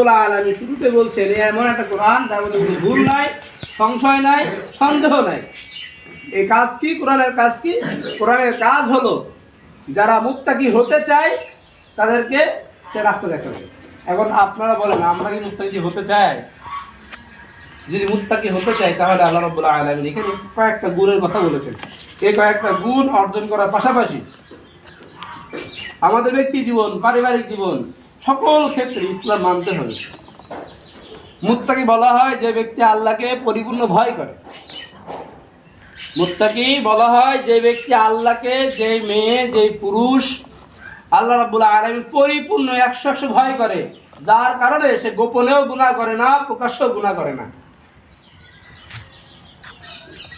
রব্বুল আলামিন শুরুতে বলছেন এমন একটা কোরআন যার মধ্যে কোনো ভুল নাই, সংশয় নাই, সন্দেহ নাই। এই কাজ কি? কোরআনের কাজ কি? কোরআনের কাজ হলো, যারা মুক্তাকি হতে চায়, তাদেরকে সে রাস্তা দেখাবে। এখন আপনারা বলেন, আমরা কি মুক্তাকি হতে চাই? যদি মুত্তাকি হতে চাই, তাহলে আল্লাহ রব্বুল আলামিন এখানে কয়েকটা গুণের কথা বলেছেন। এই কয়েকটা গুণ অর্জন করার পাশাপাশি আমাদের ব্যক্তি জীবন, পারিবারিক জীবন সকল ক্ষেত্রে ইসলাম মানতে হবে। মুত্তাকি বলা হয় যে ব্যক্তি আল্লাহকে পরিপূর্ণ ভয় করে। মুত্তাকি বলা হয় যে ব্যক্তি আল্লাহকে, যে মেয়ে, যে পুরুষ আল্লাহ রাব্বুল আলামিন পরিপূর্ণ একশো একশো ভয় করে। যার কারণে সে গোপনেও গুনাহ করে না, প্রকাশ্যেও গুনাহ করে না।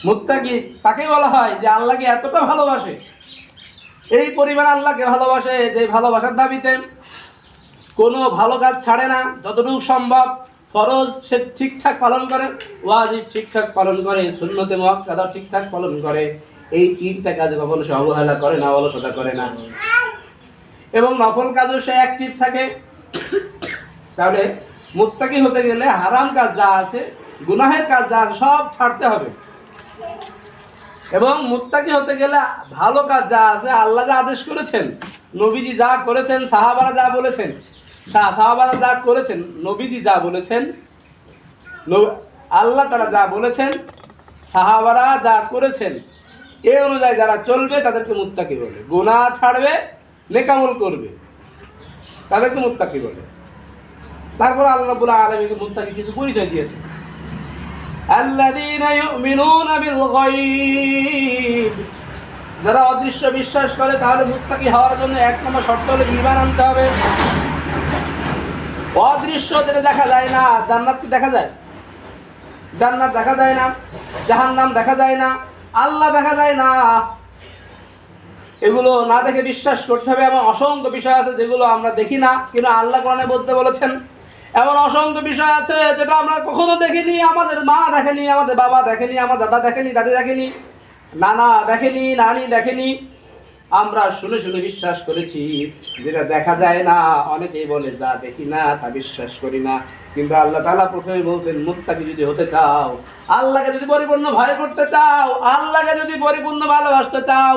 মুত্তাকি তাকেই বলা হয় যে আল্লাহকে এতটা ভালোবাসে। এই পরিমাণ আল্লাহকে ভালোবাসে যে ভালোবাসার দাবিতে কোনো ভালো কাজ ছাড়ে না, যতটুকু সম্ভব ফরজ সে ঠিকঠাক পালন করে, ওয়াজিব ঠিকঠাক পালন করে শূন্যতে মহাকাদা ঠিকঠাক পালন করে। এই তিনটা কাজে কখনো সে অবহেলা করে না, অলসতা করে না। এবং নফল কাজও সে অ্যাক্টিভ থাকে। তাহলে মুত্তাকি হতে গেলে হারাম কাজ যা আছে, গুনাহের কাজ যা আছে, সব ছাড়তে হবে। এবং মুত্তাকি হতে গেলে ভালো কাজ যা আছে, আল্লাহ যা আদেশ করেছেন, নবীজি যা করেছেন, সাহাবারা যা বলেছেন সাহাবারা যা করেছেন, নবীজি যা বলেছেন আল্লাহ তারা যা বলেছেন, সাহাবারা যা করেছেন, এ অনুযায়ী যারা চলবে তাদেরকে মুত্তাকি বলে। গুণা ছাড়বে, নেকামল করবে, তাদেরকে মুত্তাকি বলে। তারপর আল্লাহবুল আলমীকে মুত্তাকি কিছু পরিচয় দিয়েছে যারা অদৃশ্য বিশ্বাস করে তাহলে মুত্তাকি হওয়ার জন্য এক নম্বর শর্ত হলে ইমান আনতে হবে। অদৃশ্য যেটা দেখা যায় না, জান্নাত কি দেখা যায়? জান্নাত দেখা যায় না, জাহান্নাম দেখা যায় না, আল্লাহ দেখা যায় না। এগুলো না দেখে বিশ্বাস করতে হবে, এমন অসংখ্য বিষয় আছে যেগুলো আমরা দেখি না, কিন্তু আল্লাহ কোরআনে বলতে বলেছেন। এমন অসংখ্য বিষয় আছে যেটা আমরা কখনো দেখিনি, আমাদের মা দেখেনি, আমাদের বাবা দেখেনি, আমার দাদা দেখেনি, দাদি দেখেনি, নানা দেখেনি, নানি দেখেনি। আমরা শুনে শুনে বিশ্বাস করেছি, যেটা দেখা যায় না, অনেকেই বলে, যা দেখি না, তা বিশ্বাস করি না। কিন্তু আল্লাহ তালা প্রথমে বলছেন, মুত্তাকি যদি হতে চাও, আল্লাহকে যদি পরিপূর্ণ ভয় করতে চাও, আল্লাহকে যদি পরিপূর্ণ ভালোবাসতে চাও,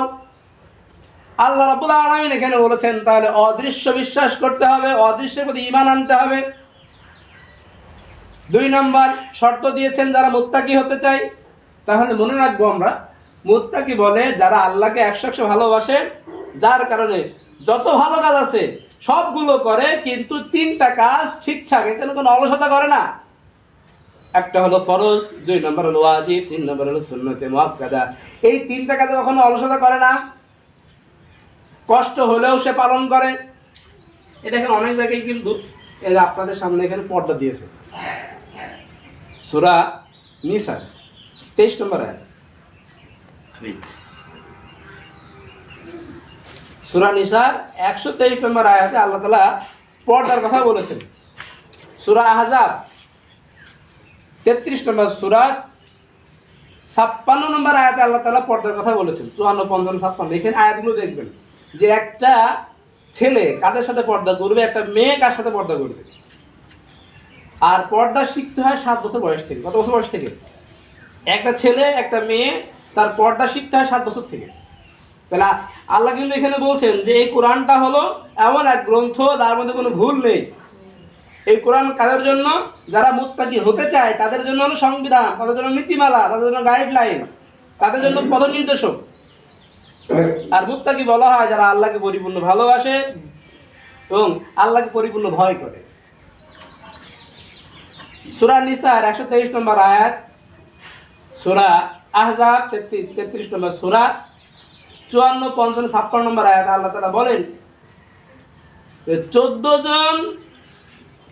আল্লাহ রাব্বুল আলামিন এখানে বলেছেন, তাহলে অদৃশ্য বিশ্বাস করতে হবে, অদৃশ্যের প্রতি ঈমান আনতে হবে। দুই নম্বর শর্ত দিয়েছেন, যারা মুত্তাকি হতে চাই তাহলে মনে রাখব আমরা মুত্তাকি বলে, যারা আল্লাহকে একশো একশো ভালোবাসে, যার কারণে যত ভালো কাজ আছে, সবগুলো করে, কিন্তু তিনটা কাজ ঠিকঠাক এখানে কোনো অলসতা করে না। একটা হলো ফরজ, দুই নম্বর হলো ওয়াজিব, তিন নম্বর হলো সুন্নতে মুআক্কাদা এই তিনটা কাজে কখনো অলসতা করে না। কষ্ট হলেও সে পালন করে। এটা এখানে অনেক জায়গায় কিন্তু আপনাদের সামনে এখানে পর্দা দিয়েছে। সুরা নিসা তেইশ নম্বর নিসার একশো তেইশ নম্বর আয়াতে আল্লাহ তালা পর্দার কথা বলেছেন। সুরা আহজাব তেত্রিশ নম্বর সুরা ছাপ্পান্ন নম্বর আয়াতে আল্লাহ তালা পর্দার কথা বলেছেন। চুয়ান্ন, পঞ্চান্ন, ছাপ্পান্ন এখানে আয়াতগুলো দেখবেন। যে একটা ছেলে কাদের সাথে পর্দা করবে, একটা মেয়ে কার সাথে পর্দা করবে? আর পর্দা শিখতে হয় সাত বছর বয়স থেকে, কত বছর বয়স থেকে? একটা ছেলে, একটা মেয়ে তার পর্দা শিখতে হয় সাত বছর থেকে। তাহলে আল্লাহ কিন্তু এখানে বলছেন যে এই কোরআনটা হলো এমন এক গ্রন্থ যার মধ্যে কোনো ভুল নেই। এই কোরআন কাদের জন্য? যারা মুত্তাকি হতে চায়, তাদের জন্য হলো সংবিধান, তাদের জন্য নীতিমালা, তাদের জন্য গাইডলাইন তাদের জন্য পথ নির্দেশক আর মুত্তাকি বলা হয় যারা আল্লাহকে পরিপূর্ণ ভালোবাসে এবং আল্লাহকে পরিপূর্ণ ভয় করে। সুরা নিসার একশো তেইশ নম্বর আয়াত, সুরা আহজাব তেত্রিশ নম্বর সুরা, চুয়ান্ন, পঞ্চান্ন, ছাপ্পান্ন নম্বর আয়াত আল্লাহ তালা বলেন চোদ্দ জন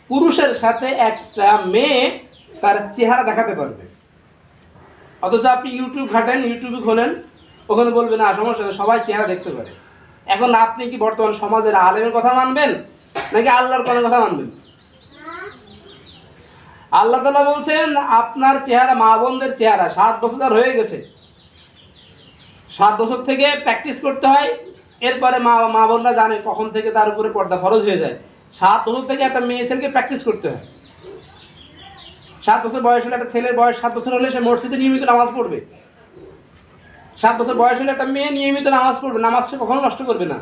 পুরুষের সাথে একটা মেয়ে তার চেহারা দেখাতে পারবে। অথচ আপনি ইউটিউব ঘাটেন, ইউটিউবে খোলেন, ওখানে বলবেন না, সমস্যা সবাই চেহারা দেখতে পারে। এখন আপনি কি বর্তমান সমাজের আলেমের কথা মানবেন, নাকি আল্লাহর কথা মানবেন? আল্লাহ তালা বলছেন, আপনার চেহারা মা বোনদের চেহারা, সাত বছর তার হয়ে গেছে। সাত বছর থেকে প্র্যাকটিস করতে হয়, এরপরে মা মা বোনরা জানে কখন থেকে তার উপরে পর্দা ফরজ হয়ে যায়। সাত বছর থেকে একটা মেয়ে ছেলেকে প্র্যাকটিস করতে হয়। সাত বছর বয়স হলে একটা ছেলের বয়স সাত বছর হলে সে মসজিদে নিয়মিত নামাজ পড়বে। সাত বছর বয়স হলে একটা মেয়ে নিয়মিত নামাজ পড়বে, নামাজ সে কখনো নষ্ট করবে না।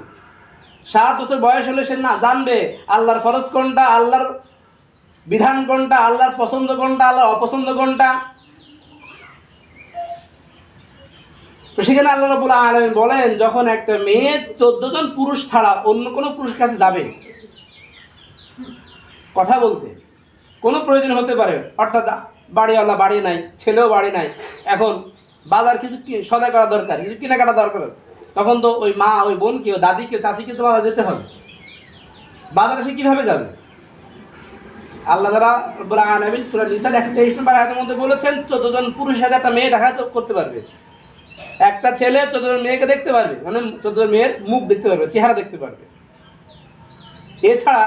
সাত বছর বয়স হলে সে না জানবে আল্লাহর ফরজ কোনটা, আল্লাহর বিধান কোনটা? আল্লাহর পছন্দ কোনটা? আল্লাহর অপছন্দ কোনটা? সেখানে আল্লাহ রবুল আলমিন বলেন, যখন একটা মেয়ে চোদ্দ জন পুরুষ ছাড়া অন্য কোনো পুরুষের কাছে যাবে, কথা বলতে, কোনো প্রয়োজন হতে পারে, অর্থাৎ বাড়িওয়ালা বাড়ি নাই, ছেলেও বাড়ি নাই, এখন বাজার কিছু সদাই করা দরকার, কিছু কেনাকাটা দরকার, তখন তো ওই মা, ওই বোনকে ও দাদিকে, চাচিকে তো বাজার যেতে হবে। বাজারে সে কীভাবে যাবে? আল্লাহ তারা 123 নম্বর আয়াতের মধ্যে বলেছেন 14 জন পুরুষের সাথে একটা মেয়ে দেখা করতে পারবে। একটা ছেলে 14 জন মেয়েকে দেখতে পারবে মানে 14 জন মেয়ের মুখ দেখতে পারবে, চেহারা দেখতে পারবে। এছাড়া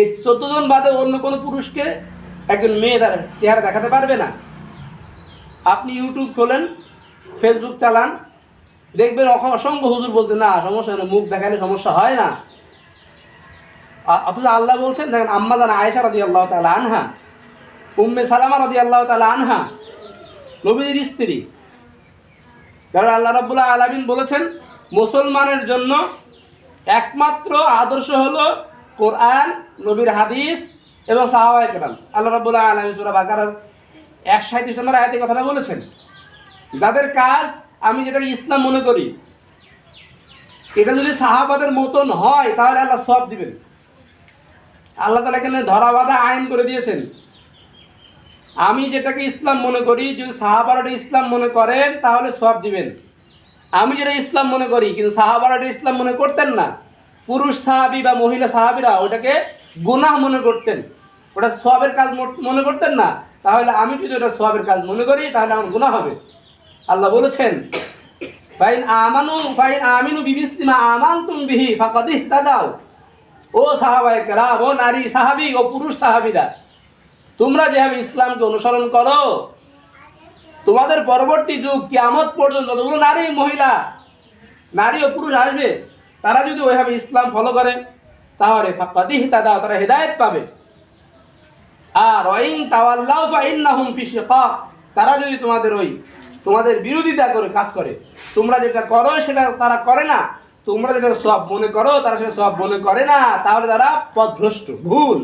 এই 14 জন বাদে অন্য কোনো পুরুষকে একজন মেয়ে চেহারা দেখাতে পারবে না। আপনি ইউটিউব খোলেন ফেসবুক চালান, দেখবেন অসংখ্য হুজুর বলছে, না, সমস্যা নেই, মুখ দেখালে সমস্যা হয় না। অথচ আল্লাহ বলছেন, দেখেন আম্মা জান আয়েশা রাদি আল্লাহ তালা আনহা, উম্মে সালামা রাদি আল্লাহ তালা আনহা নবীর স্ত্রী। কারণ আল্লাহ রাবুল্লাহ আলামিন বলেছেন, মুসলমানের জন্য একমাত্র আদর্শ হলো কোরআন, নবীর হাদিস এবং সাহাবাই কেরাম আল্লাহ রাবুল্লাহ আলমিন সুরা বাকার এক সাঁত্রিশ নম্বর আয়াতে কথাটা বলেছেন, যাদের কাজ আমি যেটাকে ইসলাম মনে করি, এটা যদি সাহাবাদের মতন হয়, তাহলে আল্লাহ সব দিবেন। আল্লাহ তালা এখানে ধরা বাঁধা আইন করে দিয়েছেন। আমি যেটাকে ইসলাম মনে করি, যদি সাহাবারাটা ইসলাম মনে করেন, তাহলে সব দিবেন। আমি যেটা ইসলাম মনে করি, কিন্তু সাহাবারাটা ইসলাম মনে করতেন না। পুরুষ সাহাবি বা মহিলা সাহাবিরা ওটাকে গুনাহ মনে করতেন। ওটা সবের কাজ মনে করতেন না। তাহলে আমি যদি ওটা সবের কাজ মনে করি, তাহলে আমার গুনাহ হবে। আল্লাহ বলেছেন, ফাইন আমানু ফাইন আমিনু বিবিসলিমা আমানতুম বিহি ফাকাদিহ তাদাও ও সাহাবায়ে কেরাম, ও নারী সাহাবি, ও পুরুষ সাহাবিরা, তোমরা যেভাবে ইসলামকে অনুসরণ করো, তোমাদের পরবর্তী যুগ, কিয়ামত পর্যন্ত যতগুলো নারী, মহিলা, নারী ও পুরুষ আসবে, তারা যদি ওইভাবে ইসলাম ফলো করে, তাহলে ফাকাদিহ তাদাও তারা হেদায়েত পাবে। আর ওয়াইন তাওয়াল্লাউ ফাইন্নাহুম ফি শিকাক তারা যদি তোমাদের ওই, তোমাদের বিরোধিতা করে, কাজ করে, তোমরা যেটা করো, সেটা তারা করে না। তোমরা যেটা সব মনে করো, তারা সেটা সব মনে করে না, তাহলে তারা পথভ্রষ্ট, ভুল।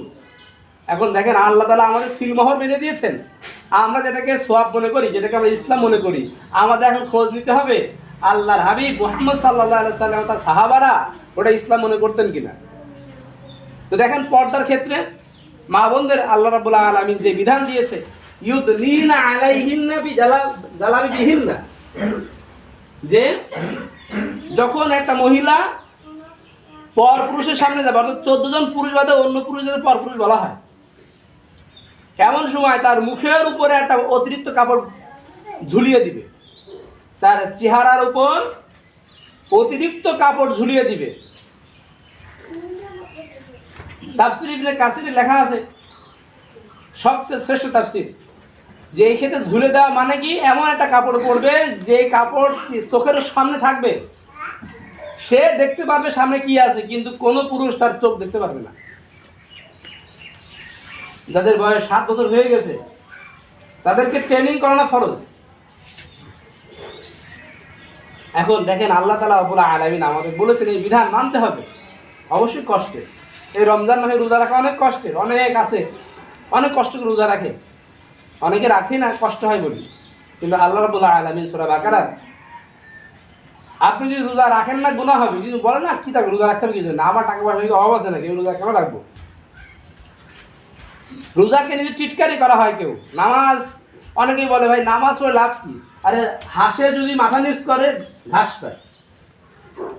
এখন দেখেন, আল্লাহ তালা আমাদের সিলমোহর বেঁধে দিয়েছেন। আমরা যেটাকে সব মনে করি, যেটাকে আমরা ইসলাম মনে করি, আমাদের এখন খোঁজ নিতে হবে, আল্লাহর হাবিব মোহাম্মদ সাল্লাহ সাল্লাম তার সাহাবারা ওটা ইসলাম মনে করতেন কিনা। তো দেখেন, পর্দার ক্ষেত্রে মা বোনদের আল্লাহ রাবুল্লাহ আলমিন যে বিধান দিয়েছে জালাবি বিহিন্না যে যখন একটা মহিলা পর পুরুষের সামনে যাবে, অর্থাৎ চোদ্দ জন পুরুষ বাদে অন্য পুরুষদের পর পুরুষ বলা হয়। এমন সময় তার মুখের উপরে একটা অতিরিক্ত কাপড় ঝুলিয়ে দিবে। তার চেহারার উপর অতিরিক্ত কাপড় ঝুলিয়ে দিবে। তাফসির লেখা আছে, সবচেয়ে শ্রেষ্ঠ তাফসির। যে এই ক্ষেত্রে ঝুলে দেওয়া মানে কি? এমন একটা কাপড় পরবে যে কাপড় চোখের সামনে থাকবে সে দেখতে পারবে সামনে কি আছে, কিন্তু কোনো পুরুষ তার চোখ দেখতে পারবে না। যাদের বয়স সাত বছর হয়ে গেছে, তাদেরকে ট্রেনিং করানো ফরজ। এখন দেখেন আল্লাহ তালা বলা আলামিন আমাদের বলেছেন, এই বিধান মানতে হবে। অবশ্যই কষ্টের এই রমজান মাসে রোজা রাখা অনেক কষ্টের, অনেক আছে। অনেক কষ্ট করে রোজা রাখে। অনেকে রাখে না, কষ্ট হয় বলি। কিন্তু আল্লাহ রবুল্লাহ আলমিন সুরা বাকারা আপনি যদি রোজা রাখেন না গুণা হবে। যদি বলেন, না, কি থাকবে, রোজা রাখতে হবে কিছু? না, আমার টাকা পয়সা অভাব আছে নাকি? রোজা কেন রাখব? রোজাকে নিজে টিটকারি করা হয় কেউ, নামাজ, অনেকেই বলে, ভাই, নামাজ পড়ে লাভ কি? আরে, হাঁসে যদি মাথা নিচ করে, ঘাস পায়।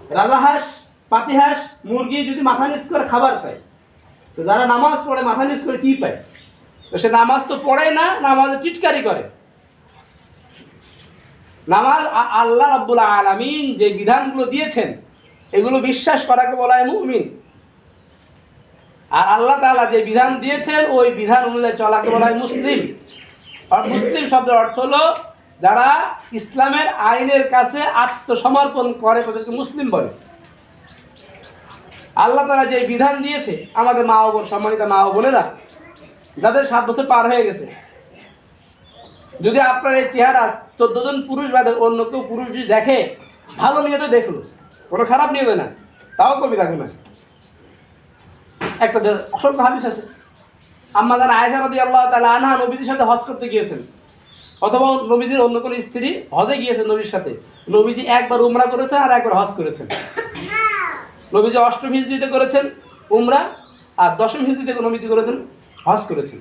রাজা হাঁস, পাতি হাঁস, মুরগি যদি মাথা নিচ করে খাবার পায়, তো যারা নামাজ পড়ে, মাথা নিচ করে কি পায়? তো সে নামাজ তো পড়ে না, নামাজ টিটকারি করে। নামাজ আল্লাহ রাব্বুল আলামিন যে বিধানগুলো দিয়েছেন, এগুলো বিশ্বাস করাকে বলা হয় মুমিন। আর আল্লাহ তাআলা যে বিধান দিয়েছেন, ওই বিধান অনুযায়ী চলাকে বলা হয় মুসলিম। আর মুসলিম শব্দের অর্থ হলো যারা ইসলামের আইনের কাছে আত্মসমর্পণ করে, তাদেরকে মুসলিম বলে। আল্লাহ তালা যে বিধান দিয়েছে, আমাদের মা ও বোন, সম্মানিত মা ও বোনেরা, যাদের সাত বছর পার হয়ে গেছে যদি আপনার এই চেহারা চোদ্দ জন পুরুষ বাদে অন্য কেউ পুরুষ যদি দেখে, ভালো নিয়তে দেখল কোনো খারাপ নিয়তে না। তাও কবি রাখবে না একটা অসংখ্য হাদিস আছে। আম্মা যারা আয়সা রাদি আল্লাহ তালা আনহা নবীজির সাথে হজ করতে গিয়েছেন। অথবা নবীজির অন্য কোনো স্ত্রী হজে গিয়েছেন নবীর সাথে। নবীজি একবার উমরা করেছেন আর একবার হজ করেছেন। নবীজি অষ্টম হিজড়িতে করেছেন উমরা, আর দশম হিজড়িতে নবীজি করেছেন হজ করেছেন।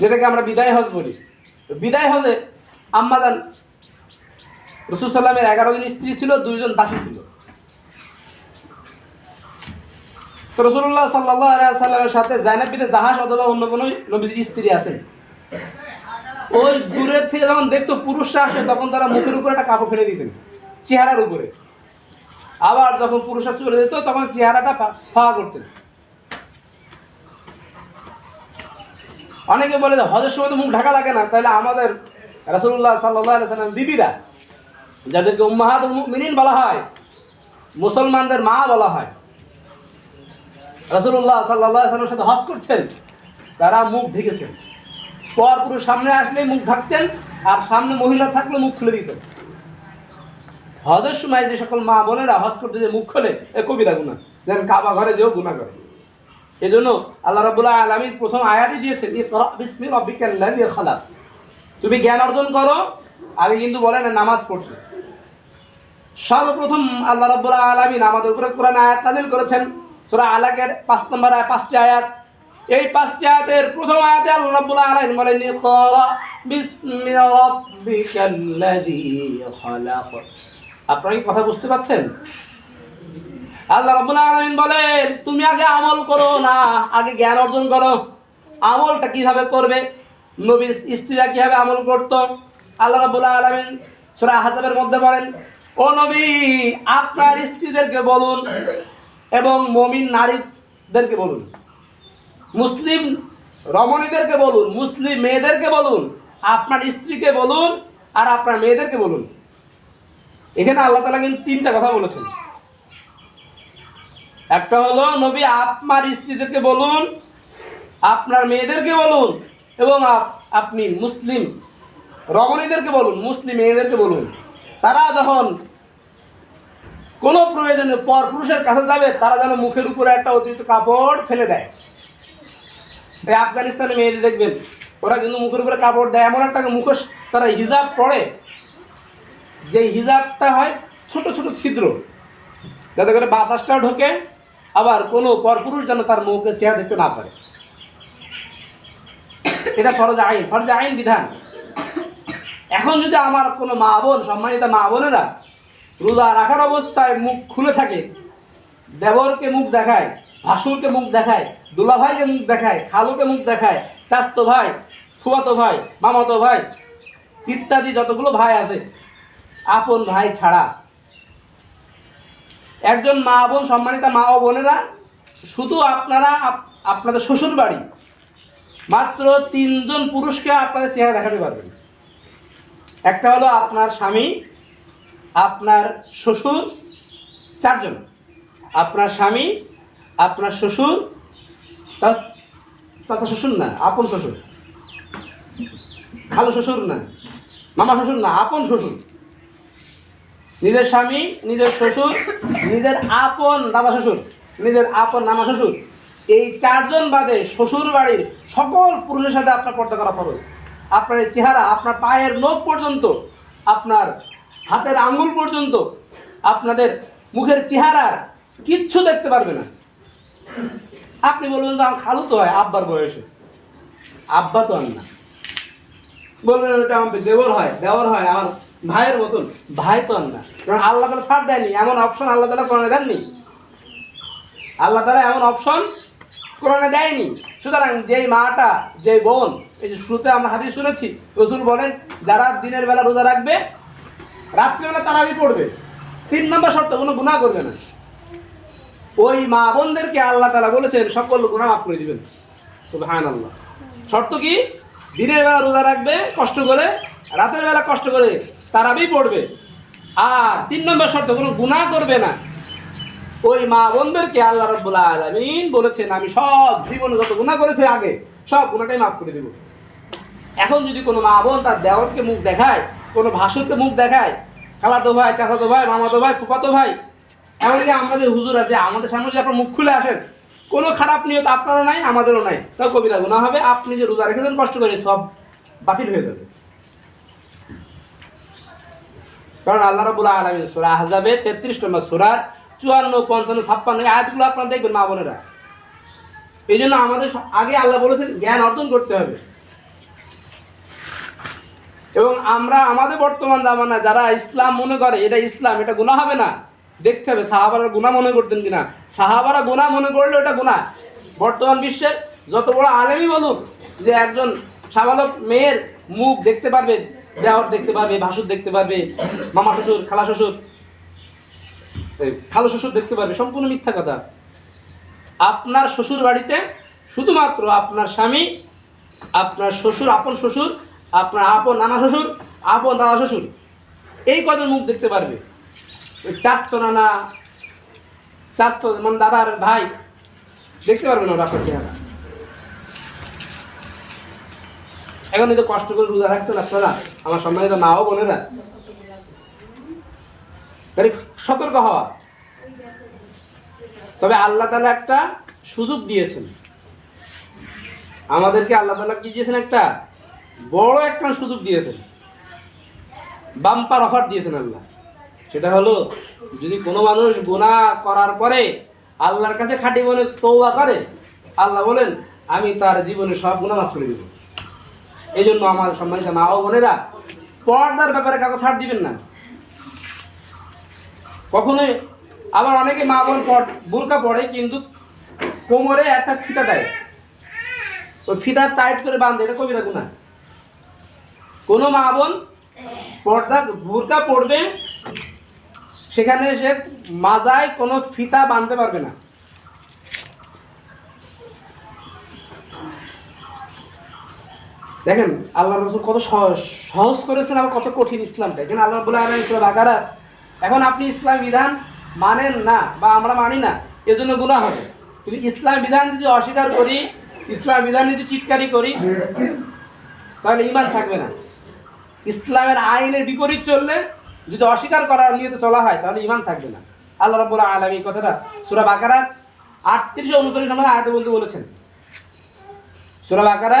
যেটাকে আমরা বিদায় হজ বলি। বিদায় হজে আম্মাদান রসুল সাল্লামের এগারো জন স্ত্রী ছিল, দুইজন দাসী ছিল। রসুল্লাহ সাল্লাহ সাল্লামের সাথে জাইনাব বিনে জাহাজ অথবা অন্য কোনো নবীজির স্ত্রী আছেন। ওই দূরের থেকে যখন দেখতো পুরুষরা আসে, তখন তারা মুখের উপরে একটা কাপড় ফেলে দিতেন, চেহারার উপরে। আবার যখন পুরুষরা চলে যেত, তখন চেহারাটা ফাঁকা করতেন। অনেকে বলে যে হজের সময় তো মুখ ঢাকা লাগে না, তাহলে আমাদের রাসুল্লাহ সাল্লাহ সাল্লাম বিবিরা, যাদেরকে উম্মাহাদ মিনিন বলা হয়, মুসলমানদের মা বলা হয়। রাসুল্লাহ সাল্লাহ সাল্লামের সাথে হজ করছেন, তারা মুখ ঢেকেছেন। পর পুরুষ সামনে আসলে মুখ ঢাকতেন, আর সামনে মহিলা থাকলে মুখ খুলে দিতেন। হজের সময় যে সকল মা বোনেরা হজ করতে যে মুখ খোলে, এ কবিরা গুণা যেন কাবা ঘরে যেও গুণা করে। এই জন্য আল্লাহ রাবুল্লাহ আলমীর প্রথম আয়াতই দিয়েছেন, ইকরা বিসমি রব্বিকাল্লাযী খালাক। তুমি জ্ঞান অর্জন করো, আগে কিন্তু বলেন নামাজ পড়তে। সর্বপ্রথম আল্লাহ রাব্বুল আলামিন আমাদের উপরে কোরআন আয়াত নাযিল করেছেন, সূরা আলাকের পাঁচ নম্বর আয়াত পাঁচটি আয়াত। এই পাঁচটি আয়াতের প্রথম আয়াতে আল্লাহ রাব্বুল আলামিন খালাক। আপনারা কি কথা বুঝতে পারছেন? আল্লাহ রাব্বুল আলামিন বলেন, তুমি আগে আমল করো না, আগে জ্ঞান অর্জন করো। আমলটা কীভাবে করবে? নবী স্ত্রীরা কীভাবে আমল করত? আল্লাহ রাব্বুল আলামিন সূরা আহজাবের মধ্যে বলেন, ও নবী, আপনার স্ত্রীদেরকে বলুন এবং মমিন নারীদেরকে বলুন, মুসলিম রমণীদেরকে বলুন, মুসলিম মেয়েদেরকে বলুন, আপনার স্ত্রীকে বলুন আর আপনার মেয়েদেরকে বলুন। এখানে আল্লাহ তালা কিন্তু তিনটা কথা বলেছেন। একটা হলো নবী আপনার স্ত্রীদেরকে বলুন, আপনার মেয়েদেরকে বলুন এবং আপ- আপনি মুসলিম রমণীদেরকে বলুন, মুসলিম মেয়েদেরকে বলুন। তারা যখন কোনো প্রয়োজনে পর পুরুষের কাছে যাবে, তারা যেন মুখের উপরে একটা অতিরিক্ত কাপড় ফেলে দেয়। এই আফগানিস্তানে মেয়েদের দেখবেন, ওরা কিন্তু মুখের উপরে কাপড় দেয়। এমন একটা মুখোশ তারা হিজাব পড়ে যে হিজাবটা হয় ছোট ছোট ছিদ্র, যাতে করে বাতাসটাও ঢোকে। আবার কোনো পরপুরুষ যেন তার মুখের চেহারা দেখতে না পারে। এটা ফরজ আইন ফরজ আইন বিধান। এখন যদি আমার কোনো মা বোন, সম্মানিত মা বোনেরা রোজা রাখার অবস্থায় মুখ খুলে থাকে, দেবরকে মুখ দেখায়, ভাসুরকে মুখ দেখায়, দুলাভাইকে মুখ দেখায়, খালুকে মুখ দেখায়, চাস্তো ভাই, ফুয়াতো ভাই, মামাতো ভাই, ইত্যাদি যতগুলো ভাই আছে, আপন ভাই ছাড়া একজন মা বোন, সম্মানিত মা ও বোনেরা, শুধু আপনারা আপনাদের শ্বশুর বাড়ি মাত্র তিনজন পুরুষকে আপনাদের চেহারা দেখাতে পারবেন। একটা হলো আপনার স্বামী, আপনার শ্বশুর, চারজন। আপনার স্বামী, আপনার শ্বশুর, তার চাচা শ্বশুর না, আপন শ্বশুর। খালু শ্বশুর না, মামা শ্বশুর না, আপন শ্বশুর। নিজের স্বামী, নিজের শ্বশুর, নিজের আপন দাদা শ্বশুর, নিজের আপন নামা শ্বশুর। এই চারজন বাদে শ্বশুর বাড়ির সকল পুরুষের সাথে আপনার পর্দা করা ফরজ। আপনার এই চেহারা, আপনার পায়ের নখ পর্যন্ত, আপনার হাতের আঙ্গুল পর্যন্ত, আপনাদের মুখের চেহারার কিচ্ছু দেখতে পারবে না। আপনি বলবেন যে আমার খালু তো হয়, আব্বার বয়সে। আব্বা তো আর না। বলবেন ওটা আমার দেবর হয়, দেওর হয়, আমার ভাইয়ের মতন? ভাই তো না। কারণ আল্লাহ তালা ছাড় দেয়নি। এমন অপশন আল্লাহ তালা কোরআনে দেননি? আল্লাহ তালা এমন অপশন কোরআনে দেয়নি। সুতরাং যেই মাটা যে বোন এই যে শুরুতে আমরা হাদিস শুনেছি রসুল বলেন যারা দিনের বেলা রোজা রাখবে রাত্রিবেলা তারাবি পড়বে। তিন নম্বর শর্ত কোনো গুণা করবে না। ওই মা বোনদেরকে আল্লাহ তালা বলেছেন সকল গুণা মাফ করে দিবেন। সুবহান আল্লাহ শর্ত কি? দিনের বেলা রোজা রাখবে কষ্ট করে রাতের বেলা কষ্ট করে তারাবি পড়বে। আর তিন নম্বর শর্ত, কোনো গুনাহ করবে না। ওই মা বোনদেরকে আল্লাহ রাব্বুল আলামিন বলেছেন, আমি সব জীবনে যত গুনাহ করেছে আগে, সব গুণাটাই মাফ করে দেব। এখন যদি কোনো মা বোন তার দেওরকে মুখ দেখায়, কোনো ভাসুরকে মুখ দেখায়, খালাতো ভাই, চাচাতো ভাই, মামাতো ভাই, ফুফাতো ভাই, এমনকি আমাদের হুজুর আছে, আমাদের সামনে যদি আপনার মুখ খুলে আসেন, কোনো খারাপ নিয়ত আপনারও নাই, আমাদেরও নাই। তাও কবিরা গুণা হবে, আপনি যে রোজা রেখেছেন, কষ্ট করে সব বাতিল হয়ে যাবে। কারণ আল্লাহ রাবুল আলমী সুরা আহজাবে তেত্রিশ নম্বর সুরার চুয়ান্ন, পঞ্চান্ন, ছাপ্পান্ন আয়াতগুলো আপনারা দেখবেন মা বোনেরা। এই জন্য আমাদের আগে আল্লাহ বলেছেন জ্ঞান অর্জন করতে হবে। এবং আমরা আমাদের বর্তমান জামানা যারা ইসলাম মনে করে, এটা ইসলাম, এটা গুণা হবে না। দেখতে হবে, সাহাবারা গুণা মনে করতেন কিনা? সাহাবারা গুণা মনে করলে ওটা গুণা বর্তমান বিশ্বের যত বড় আলেমই বলুক, যে একজন সাবালক মেয়ের মুখ দেখতে পারবে দেওয়ার দেখতে পারবে, ভাসুর দেখতে পারবে, মামা শ্বশুর, খালা শ্বশুর খালো শ্বশুর দেখতে পারবে, সম্পূর্ণ মিথ্যা কথা। আপনার শ্বশুর বাড়িতে শুধুমাত্র আপনার স্বামী, আপনার শ্বশুর, আপন শ্বশুর, আপনার আপন নানা শ্বশুর, আপন দাদা শ্বশুর, এই কজন মুখ দেখতে পারবে। চাস্ত নানা, চাস্ত মানে দাদার ভাই, দেখতে পারবে না ওরা চেহারা। এখন এই তো কষ্ট করে রোজা রাখছেন আপনারা, আমার সম্মানিত মাও বোনেরা। তাহলে সতর্ক হওয়া। তবে আল্লাহ তালা একটা সুযোগ দিয়েছেন। আমাদেরকে আল্লাহ তালা কি দিয়েছেন একটা? বড় একটা সুযোগ দিয়েছেন। বাম্পার অফার দিয়েছেন আল্লাহ। সেটা হলো, যদি কোনো মানুষ গুনাহ করার পরে আল্লাহর কাছে খাঁটি মনে তৌবা করে, আল্লাহ বলেন, আমি তার জীবনে সব গুণা মাফ করে দেব। এই জন্য আমার সম্মানিত মা ও বোনেরা, পর্দার ব্যাপারে কাউকে ছাড় দিবেন না। কখনোই আবার অনেকে মা বোন বোরকা পড়ে কিন্তু কোমরে একটা ফিতা দেয়। ওই ফিতা টাইট করে বাঁধে, এটা কবিরা গুণা। কোনো মা বোন পর্দা, বোরকা পড়বে সেখানে সে মাজায় কোনো ফিতা বাঁধতে পারবে না। দেখেন আল্লাহ রসুল কত সহজ করেছেন আবার কত কঠিন ইসলামটা এখানে আল্লাহ বলে আলাইহি ইসলাম আকারাত এখন আপনি ইসলাম বিধান মানেন না বা আমরা মানি না, এজন্য গুণা হবে। কিন্তু ইসলাম বিধান যদি অস্বীকার করি, ইসলাম বিধান যদি চিৎকারি করি, তাহলে ইমান থাকবে না। ইসলামের আইনের বিপরীত চললে যদি অস্বীকার করার নিয়ে চলা হয়, তাহলে ইমান থাকবে না। আল্লাহ রাব্বুল আলামিন এই কথাটা সূরা বাকারা আটত্রিশ উনচল্লিশ নম্বর আয়াতে বলতে বলেছেন। সূরা বাকারা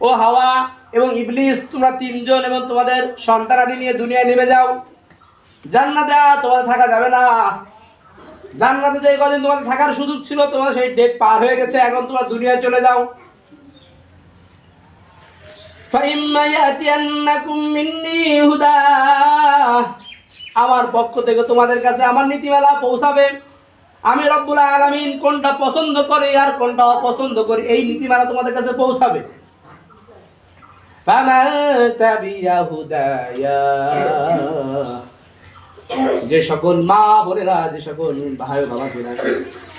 ও হাওয়া এবং ইবলিস, তোমরা তিনজন এবং তোমাদের সন্তানাদি নিয়ে দুনিয়ায় নেমে যাও। জান্নাতে তোমাদের থাকা যাবে না। জান্নাতে যে কদিন তোমাদের থাকার সুযোগ ছিল, তোমাদের সেই ডেট পার হয়ে গেছে, এখন তোমরা দুনিয়ায় চলে যাও। আমার পক্ষ থেকে তোমাদের কাছে আমার নীতিমালা পৌঁছাবে। আমি রব্বুল আলমিন কোনটা পছন্দ করে আর কোনটা অপছন্দ করে, এই নীতিমালা তোমাদের কাছে পৌঁছাবে। فمن تبع هدايا যে সকল মা বোনেরা যে সকল ভাই বাবা বোনেরা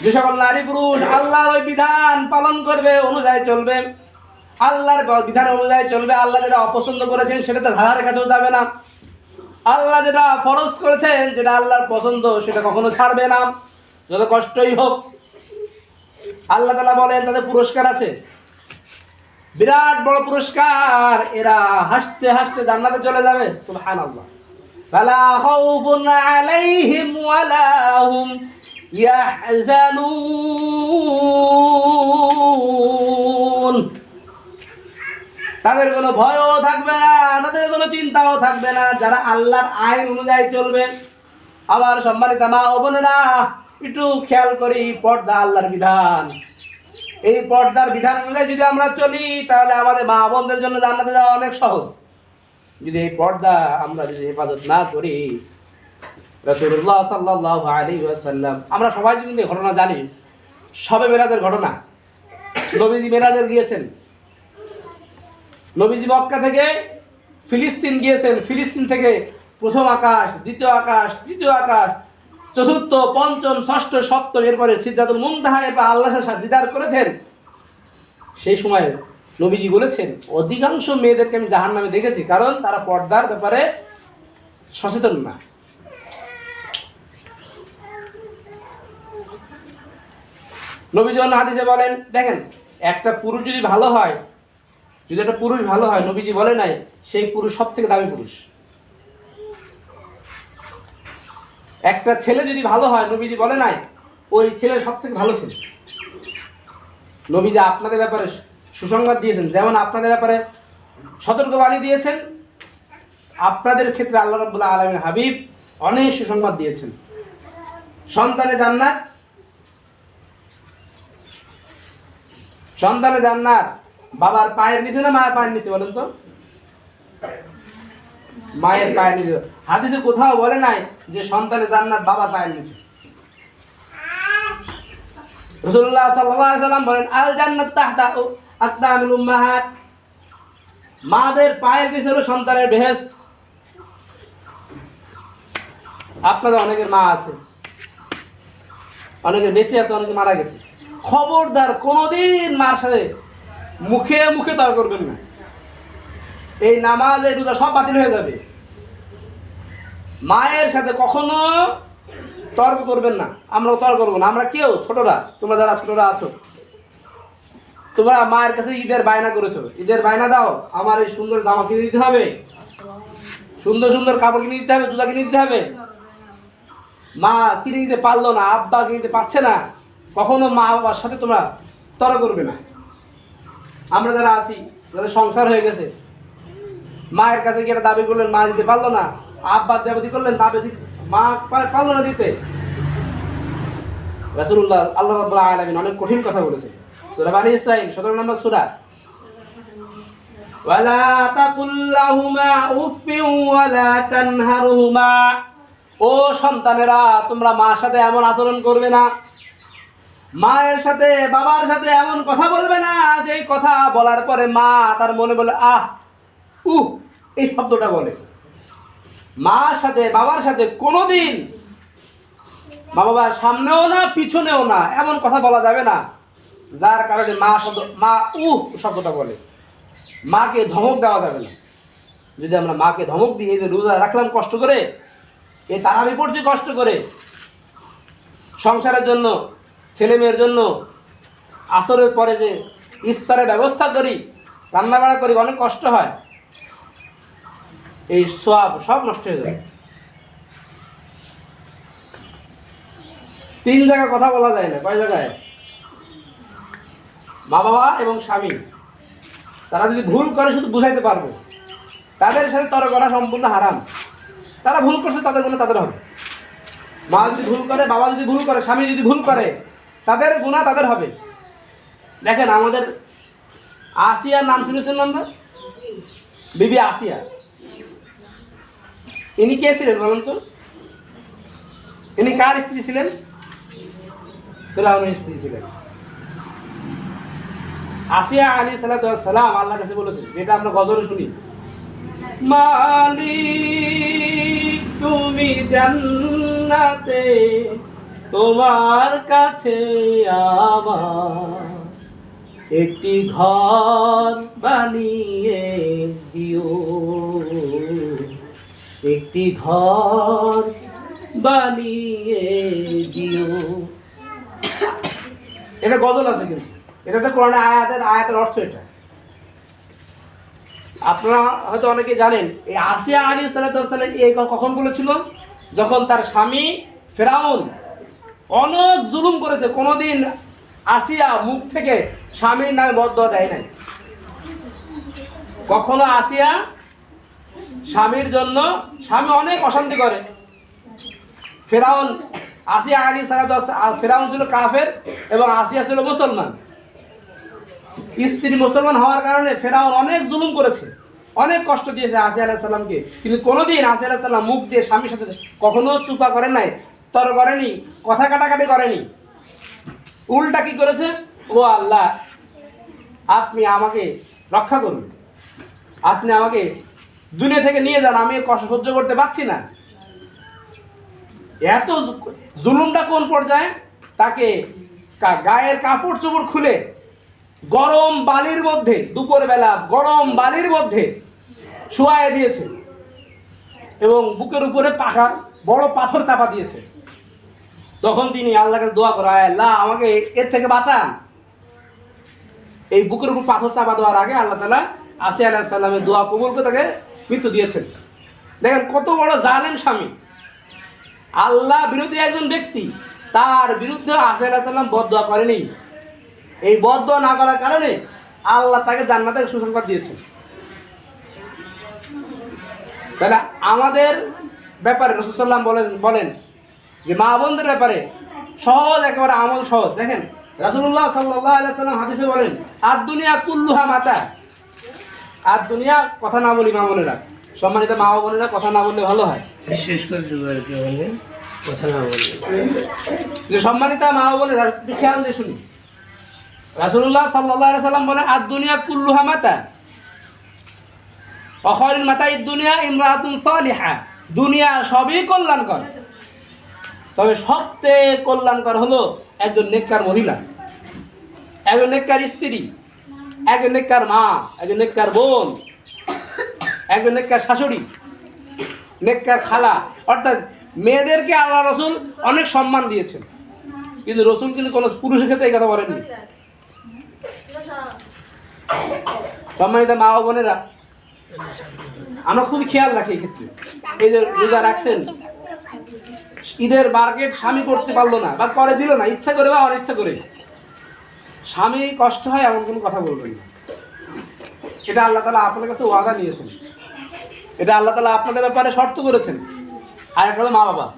যে সকল নারী পুরুষ আল্লাহর ওই বিধান পালন করবে অনুযায়ী চলবে আল্লাহর বিধান অনুযায়ী চলবে আল্লাহ যেটা অপছন্দ করেছেন সেটাতে ধারার কাছেও যাবে না আল্লাহ যেটা ফরজ করেছেন যেটা আল্লাহর পছন্দ সেটা কখনো ছাড়বে না যত কষ্টই হোক আল্লাহ তালা বলেন তাদের পুরস্কার আছে বিরাট বড় পুরস্কার। এরা হাসতে হাসতে জান্নাতে চলে যাবে। সুবহানাল্লাহ। ফালা খাউফুন আলাইহিম ওয়ালা ইয়াহজানুন। তাদের কোনো ভয়ও থাকবে না, তাদের কোনো চিন্তাও থাকবে না। যারা আল্লাহর আইন অনুযায়ী চলবে আবার সম্মানিত মা ও বোনেরা, একটু খেয়াল করি পর্দা আল্লাহর বিধান। এই পর্দার বিধান অনুযায়ী যদি আমরা চলি, তাহলে আমাদের মা বোনদের জন্য জান্নাতে যাওয়া অনেক সহজ। যদি এই পর্দা আমরা যদি হেফাজত না করি রসুল্লাহ সাল্লাহ আলী ওয়াসাল্লাম, আমরা সবাই এই ঘটনা জানি, সবে মেরাজের ঘটনা, নবীজি মেরাজের গিয়েছেন। নবীজি মক্কা থেকে ফিলিস্তিন গিয়েছেন। ফিলিস্তিন থেকে প্রথম আকাশ, দ্বিতীয় আকাশ, তৃতীয় আকাশ চতুর্থ, পঞ্চম, ষষ্ঠ, সপ্তম, এরপরে সিদ্ধাতুল মুমতাহা এরপর আল্লাহর সাথে দিদার করেছেন। সেই সময় নবীজি বলেছেন, অধিকাংশ মেয়েদেরকে আমি জাহান নামে দেখেছি, কারণ তারা পর্দার ব্যাপারে সচেতন না। নবীজি হাদিসে বলেন, দেখেন, একটা পুরুষ যদি ভালো হয়, যদি একটা পুরুষ ভালো হয়, নবীজি বলে নাই, সেই পুরুষ সব থেকে দামি পুরুষ। একটা ছেলে যদি ভালো হয়, নবীজি বলে নাই, ওই ছেলে সব থেকে ভালো ছেলে। নবীজি আপনাদের ব্যাপারে সুসংবাদ দিয়েছেন। যেমন আপনাদের ব্যাপারে সতর্কবাণী দিয়েছেন, আপনাদের ক্ষেত্রে আল্লাহ রাবুল্লাহ আলমীর হাবিব অনেক সুসংবাদ দিয়েছেন। সন্তানে জান্নাত সন্তানে জান্নাত, বাবার পায়ের নিচে না মায়ের পায়ের নিচে বলেন তো? মায়ের পায়ের নিচে হাদিসে কোথাও বলে নাই যে সন্তানে জান্নাত বাবার পায়ের নিচে রসুল্লাহ আলাইহি সাল্লাম বলেন, আল জান্নাত তাহতা আকদামুল উম্মাহাত। মাদের পায়ের নিচে হলো সন্তানের বেহেশত। আপনাদের অনেকের মা আছে। অনেকের বেঁচে আছে, অনেকে মারা গেছে। খবরদার কোনোদিন মার সাথে মুখে মুখে তর্ক করবেন না। এই নামাজ, এই রোজা সব বাতিল হয়ে যাবে। মায়ের সাথে কখনো তর্ক করবেন না। আমরা তর্ক করব না। আমরা কেউ, ছোটরা। তোমরা যারা ছোটরা আছো, তোমরা মায়ের কাছে ঈদের বায়না করেছ। ঈদের বায়না দাও। আমার এই সুন্দর জামা কিনে দিতে হবে। সুন্দর সুন্দর কাপড় কিনে দিতে হবে, জুতা কিনে দিতে হবে। মা কিনে দিতে পারল না, আব্বা কিনে দিতে পারছে না। কখনো মা বাবার সাথে তোমরা তর্ক করবে না। আমরা যারা আছি, যাদের সংসার হয়ে গেছে মায়ের কাছে গিয়ে দাবি করলেন, মা দিতে পারল না। আব্বা দাবি করলেন, দাবি মা পারল না দিতে। আল্লাহ আলামিন অনেক কঠিন কথা বলেছে সূরা 17 নম্বর সূরা। ও সন্তানেরা, তোমরা মার সাথে এমন আচরণ করবে না। মায়ের সাথে, বাবার সাথে এমন কথা বলবে না, যেই কথা বলার পরে মা তার মনে বলে, আহ উহ, এই শব্দটা বলে। মার সাথে, বাবার সাথে কোনোদিন মা বাবার সামনেও না, পিছনেও না, এমন কথা বলা যাবে না, যার কারণে মা শব্দ মা উহ শব্দটা বলে। মাকে ধমক দেওয়া যাবে না। যদি আমরা মাকে ধমক দিই, এই যে রোজা রাখলাম কষ্ট করে এই তারাবি পড়ছি কষ্ট করে, সংসারের জন্য, ছেলে মেয়ের জন্য, আসরের পরে যে ইফতারের ব্যবস্থা করি, রান্নাবাড়া করি, অনেক কষ্ট হয়। এই সব সব নষ্ট হয়ে যায় তিন জায়গায় কথা বলা যায় না, কয় জায়গায়? মা বাবা এবং স্বামী। তারা যদি ভুল করে, শুধু বুঝাইতে পারব। তাদের সাথে তর্ক করা সম্পূর্ণ হারাম। তারা ভুল করছে, তাদের গুণা তাদের হবে। মা যদি ভুল করে, বাবা যদি ভুল করে, স্বামী যদি ভুল করে, তাদের গুণা তাদের হবে। দেখেন, আমাদের আসিয়ার নাম শুনেছেন আমরা বিবি আসিয়া। ইনি কে ছিলেন বলুন তো? ইনি কার স্ত্রী ছিলেন? ফেরাউনের স্ত্রী ছিলেন। আসিয়া আলী সালাম আল্লাহ কাছে বলেছেন, যেটা আমরা গজরে শুনি। মালি তুমি জান্নাতে, তোমার কাছে আমার একটি ঘর বানিয়ে দিও। একটি ঘর বানিয়ে দিও। এটা গজল আছে কিন্তু। এটা একটা কোরআনে আয়াতের আয়াতের অর্থ এটা। আপনারা হয়তো অনেকে জানেন, এই আসিয়া আলী সাল্লাম এই কখন বলেছিল? যখন তার স্বামী ফেরাউন অনেক জুলুম করেছে, কোনোদিন আসিয়া মুখ থেকে স্বামীর নামে বদ্ধ দেয় নাই। কখনো আসিয়া স্বামীর জন্য স্বামী অনেক অশান্তি করে। ফেরাউন, আসিয়া আলী সালাদ ফেরাউন ছিল কাফের এবং আসিয়া ছিল মুসলমান। স্ত্রী মুসলমান হওয়ার কারণে ফেরাউন অনেক জুলুম করেছে, অনেক কষ্ট দিয়েছে আসি আলাহিসাল্লামকে কিন্তু কোনোদিন আসি আলাহিসাল্লাম মুখ দিয়ে স্বামীর সাথে কখনো চুপা করেন নাই, তর করেনি, কথা কাটাকাটি করেনি। উল্টা কি করেছে? ও আল্লাহ, আপনি আমাকে রক্ষা করুন। আপনি আমাকে দুনিয়া থেকে নিয়ে যান, আমি কষ্ট সহ্য করতে পারছি না। এত জুলুমটা কোন পর্যায়ে? তাকে গায়ের কাপড় চোপড় খুলে গরম বালির মধ্যে, দুপুরবেলা গরম বালির মধ্যে শুয়ায় দিয়েছে এবং বুকের উপরে পাখা বড় পাথর চাপা দিয়েছে। তখন তিনি আল্লাহকে দোয়া করে "আয় আল্লাহ, আমাকে এর থেকে বাঁচান। এই বুকের উপর পাথর চাপা দেওয়ার আগে আল্লাহ তালা আসি আলাহিসাল্লামের দোয়া কবুল করে তাকে মৃত্যু দিয়েছেন। দেখেন কত বড় জালেম স্বামী। আল্লাহ বিরোধী একজন ব্যক্তি, তার বিরুদ্ধে আসি আলাহিসাল্লাম বদোয়া করেনি। এই বদোয়া না করার কারণে আল্লাহ তাকে জান্নাতের সুসংবাদ দিয়েছেন। তাহলে আমাদের ব্যাপারে রসুল্লাম বলেন বলেন যে মা বোনদের ব্যাপারে সহজ, একেবারে আমল সহজ। দেখেন রাসুল্লাহ সাল্লাহ সাল্লাম হাদিসে বলেন আর দুনিয়া কুল্লুহা মাতা। আর দুনিয়া কথা না বলি মা বোনেরা। সম্মানিত মা বোনেরা কথা না বললে ভালো হয়। শেষ করে কথা না বললে যে সম্মানিত মা বোনেরা একটু খেয়াল দিয়ে শুনি। রাসুল্লাহ সাল্লাহ সাল্লাম বলেন আর দুনিয়া কুল্লুহা মাতা। অখরিন মাতা ঈদ দুনিয়া ইমরাতুন সালিহা। দুনিয়া সবই কল্যাণকর। তবে সবচেয়ে কল্যাণকর হলো একজন নেককার মহিলা। একজন নেককার স্ত্রী। একজন নেককার মা একজন নেককার বোন একজন নেককার শাশুড়ি, নেককার খালা। অর্থাৎ মেয়েদেরকে আল্লাহ রসুল অনেক সম্মান দিয়েছেন। কিন্তু রসুল কিন্তু কোনো পুরুষের ক্ষেত্রে এই কথা বলেননি। সম্মানিত মা ও বোনেরা, আমরা খুবই খেয়াল রাখি ক্ষেত্রে। এই যে রোজা রাখছেন, ঈদের মার্কেট স্বামী করতে পারল না, বা করে দিল না, ইচ্ছা করে বা অনিচ্ছা করে। স্বামী কষ্ট হয়, এমন কোনো কথা বলবেন না। এটা আল্লাহ তালা আপনার কাছে ওয়াদা নিয়েছেন। এটা আল্লাহ তালা আপনাদের ব্যাপারে শর্ত করেছেন। আর একটা মা বাবা